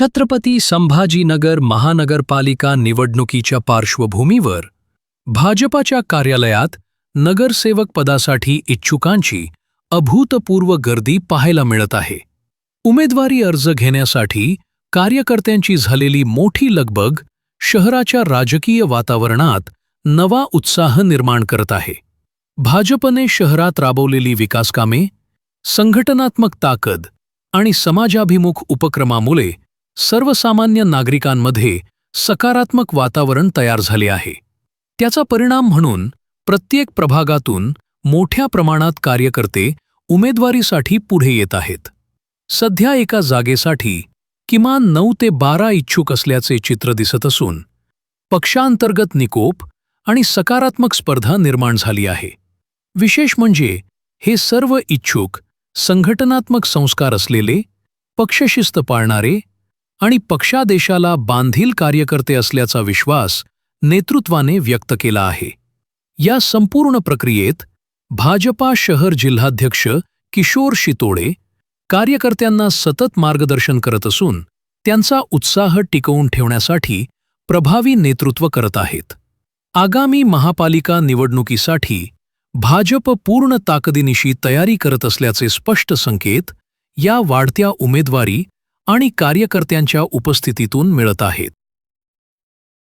छत्रपती संभाजीनगर महानगरपालिका निवडणुकीच्या पार्श्वभूमीवर भाजपाच्या कार्यालयात नगरसेवक पदासाठी इच्छुकांची अभूतपूर्व गर्दी पाहायला मिळत आहे. उमेदवारी अर्ज घेण्यासाठी कार्यकर्त्यांची झालेली मोठी लगबग शहराच्या राजकीय वातावरणात नवा उत्साह निर्माण करत आहे. भाजपने शहरात राबवलेली विकासकामे संघटनात्मक ताकद आणि समाजाभिमुख उपक्रमामुळे सर्वसामान्य नागरिकांमध्ये सकारात्मक वातावरण तयार झाले आहे. त्याचा परिणाम म्हणून प्रत्येक प्रभागातून मोठ्या प्रमाणात कार्यकर्ते उमेदवारीसाठी पुढे येत आहेत. सध्या एका जागेसाठी किमान नऊ ते बारा इच्छुक असल्याचे चित्र दिसत असून पक्षांतर्गत निकोप आणि सकारात्मक स्पर्धा निर्माण झाली आहे. विशेष म्हणजे हे सर्व इच्छुक संघटनात्मक संस्कार असलेले पक्षशिस्त पाळणारे आणि पक्षादेशाला बांधील कार्यकर्ते असल्याचा विश्वास नेतृत्वाने व्यक्त केला आहे. या संपूर्ण प्रक्रियेत भाजपा शहर जिल्हाध्यक्ष किशोर शितोडे कार्यकर्त्यांना सतत मार्गदर्शन करत असून त्यांचा उत्साह टिकवून ठेवण्यासाठी प्रभावी नेतृत्व करत आहेत. आगामी महापालिका निवडणुकीसाठी भाजप पूर्ण ताकदीनिशी तयारी करत असल्याचे स्पष्ट संकेत या वाढत्या उमेदवारी आणि कार्यकर्त्यांच्या उपस्थितीतून मिळत आहेत.